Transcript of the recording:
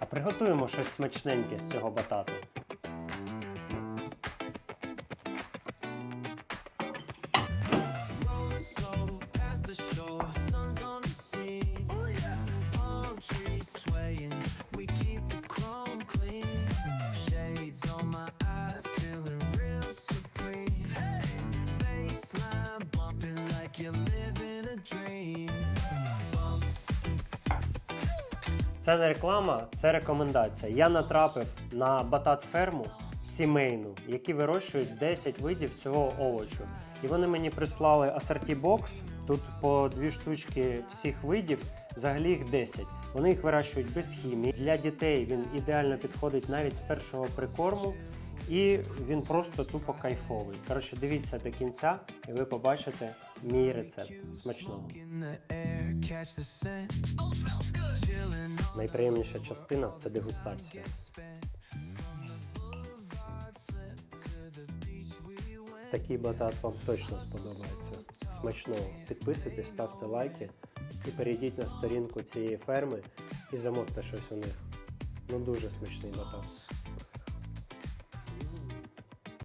А приготуємо щось смачненьке з цього батату. Це не реклама, це рекомендація. Я натрапив на батат ферму сімейну, які вирощують 10 видів цього овочу. І вони мені прислали асорті бокс. Тут по дві штучки всіх видів, взагалі їх 10. Вони їх вирощують без хімії. Для дітей він ідеально підходить навіть з першого прикорму. І він просто тупо кайфовий. Коротше, дивіться до кінця, і ви побачите мій рецепт смачного. Найприємніша частина це дегустація. Такий батат вам точно сподобається. Смачного. Підписуйтесь, ставте лайки і перейдіть на сторінку цієї ферми і замовте щось у них. Ну дуже смачний батат.